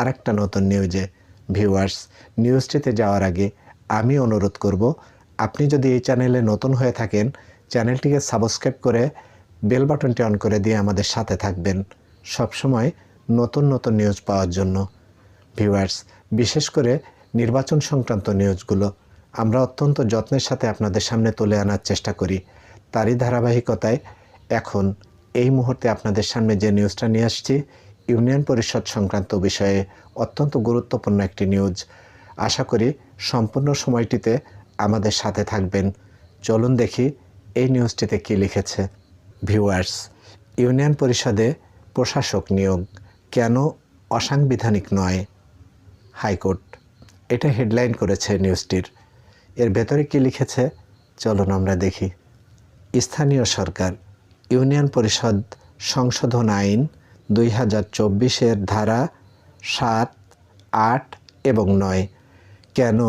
আরেকটা নতুন নিউজে ভিউয়ার্স নিউজটিতে যাওয়ার আগে আমি অনুরোধ করব, আপনি যদি এই চ্যানেলে নতুন হয়ে থাকেন চ্যানেলটিকে সাবস্ক্রাইব করে বেল বাটনটি অন করে দিয়ে আমাদের সাথে থাকবেন। সবসময় নতুন নতুন নিউজ পাওয়ার জন্য। ভিউয়ার্স বিশেষ করে নির্বাচন সংক্রান্ত নিউজগুলো আমরা অত্যন্ত যত্নের সাথে আপনাদের সামনে তুলে আনার চেষ্টা করি। তারই ধারাবাহিকতায় এখন এই মুহূর্তে আপনাদের সামনে যে নিউজটা নিয়ে আসছি ইউনিয়ন পরিষদ সংক্রান্ত বিষয়ে অত্যন্ত গুরুত্বপূর্ণ একটি নিউজ। আশা করি সম্পূর্ণ সময়টিতে আমাদের সাথে থাকবেন। চলুন দেখি এই নিউজটিতে কী লিখেছে ভিউয়ার্স। ইউনিয়ন পরিষদে প্রশাসক নিয়োগ, কেন অসাংবিধানিক নয়? হাইকোর্ট, এটা হেডলাইন করেছে নিউজটির। এর ভেতরে কি লিখেছে? চলুন আমরা দেখি। স্থানীয় সরকার, ইউনিয়ন পরিষদ সংশোধন আইন দুই হাজার চব্বিশের ধারা সাত, আট এবং নয়। কেন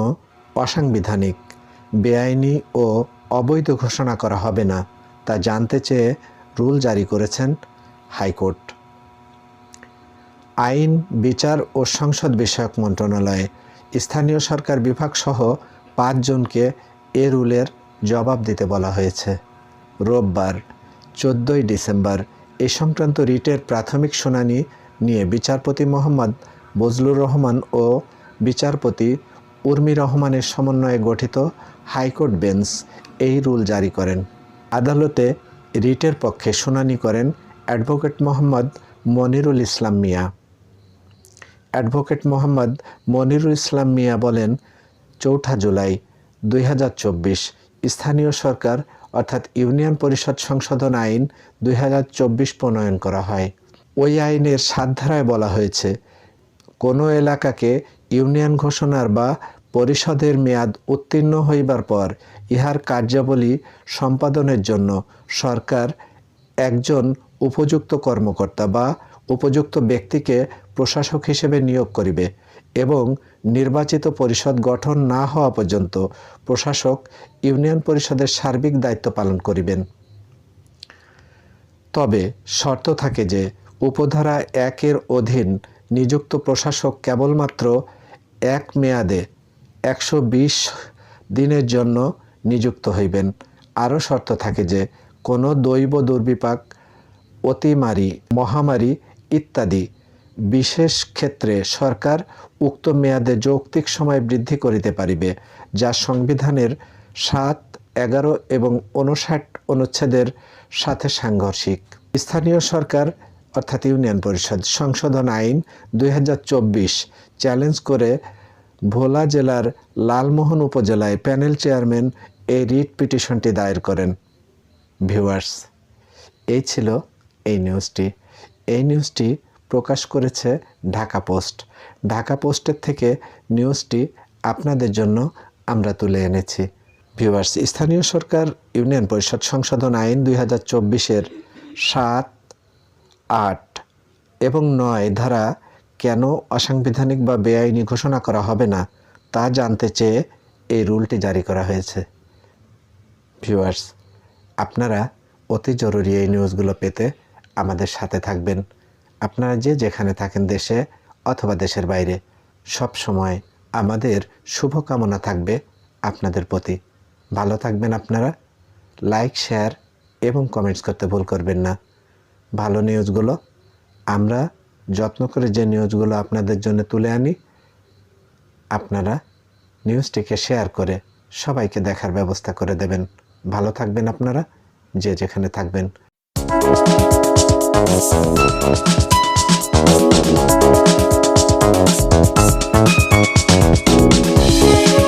অসাংবিধানিক, বেআইনি ও অবৈধ ঘোষণা করা হবে না তা জানতে চেয়ে রুল জারি করেছেন হাইকোর্ট। আইন, বিচার ও সংসদ বিষয়ক মন্ত্রণালয়ে, স্থানীয় সরকার বিভাগ সহ পাঁচজনকে এ রুলের জবাব দিতে বলা হয়েছে। রোববার, চোদ্দোই ডিসেম্বর এ সংক্রান্ত রিটের প্রাথমিক শুনানি নিয়ে বিচারপতি মোহাম্মদ বজলুর রহমান ও বিচারপতি উর্মি রহমানের সমন্বয়ে গঠিত হাইকোর্ট বেঞ্চ এই রুল জারি করেন। আদালতে রিটের পক্ষে শুনানি করেন অ্যাডভোকেট মোহাম্মদ মনিরুল ইসলাম মিয়া। অ্যাডভোকেট মোহাম্মদ মনিরুল ইসলাম মিয়া বলেন, চৌঠা জুলাই দুই হাজার চব্বিশ স্থানীয় সরকার অর্থাৎ ইউনিয়ন পরিষদ সংশোধন আইন দুই হাজার চব্বিশ প্রণয়ন করা হয়। ওই আইনের সাত ধারায় বলা হয়েছে, কোনো এলাকাকে ইউনিয়ন ঘোষণার বা পরিষদের মেয়াদ উত্তীর্ণ হইবার পর ইহার কার্যাবলী সম্পাদনের জন্য সরকার একজন উপযুক্ত কর্মকর্তা বা উপযুক্ত ব্যক্তিকে প্রশাসক হিসেবে নিয়োগ করিবে। এবং নির্বাচিত পরিষদ গঠন না হওয়া পর্যন্ত প্রশাসক ইউনিয়ন পরিষদের সার্বিক দায়িত্ব পালন করিবেন। তবে শর্ত থাকে যে উপধারা একের অধীন নিযুক্ত প্রশাসক কেবলমাত্র এক মেয়াদে একশো বিশ দিনের জন্য নিযুক্ত হইবেন। আরও শর্ত থাকে যে কোনো দৈব দুর্বিপাক, অতিমারি, মহামারী ইত্যাদি বিশেষ ক্ষেত্রে সরকার উক্ত মেয়াদে যৌক্তিক সময় বৃদ্ধি করিতে পারিবে, যা সংবিধানের সাত, এগারো এবং উনষাট অনুচ্ছেদের সাথে সাংঘর্ষিক। স্থানীয় সরকার, অর্থাৎ ইউনিয়ন পরিষদ, সংশোধন আইন দুই হাজার চব্বিশ চ্যালেঞ্জ করে ভোলা জেলার লালমোহন উপজেলায় প্যানেল চেয়ারম্যান এই রিট পিটিশনটি দায়ের করেন। ভিউয়ার্স, এই ছিল এই নিউজটি। এই নিউজটি প্রকাশ করেছে ঢাকা পোস্ট। ঢাকা পোস্টের থেকে নিউজটি আপনাদের জন্য আমরা তুলে এনেছি। ভিউয়ার্স, স্থানীয় সরকার, ইউনিয়ন পরিষদ সংশোধন আইন দুই হাজার চব্বিশের সাত, আট এবং নয় ধারা কেন অসাংবিধানিক বা বেআইনি ঘোষণা করা হবে না তা জানতে চেয়ে এই রুলটি জারি করা হয়েছে। ভিউয়ার্স, আপনারা অতি জরুরি এই নিউজগুলো পেতে আমাদের সাথে থাকবেন। আপনারা যে যেখানে থাকেন দেশে অথবা দেশের বাইরে, সব সময় আমাদের শুভকামনা থাকবে আপনাদের প্রতি। ভালো থাকবেন আপনারা। লাইক শেয়ার এবং কমেন্টস করতে ভুল করবেন না। ভালো নিউজগুলো আমরা যত্ন করে যে নিউজগুলো আপনাদের জন্য তুলে আনি, আপনারা নিউজটিকে শেয়ার করে সবাইকে দেখার ব্যবস্থা করে দেবেন। ভালো থাকবেন আপনারা, যে যেখানে থাকবেন। Thank you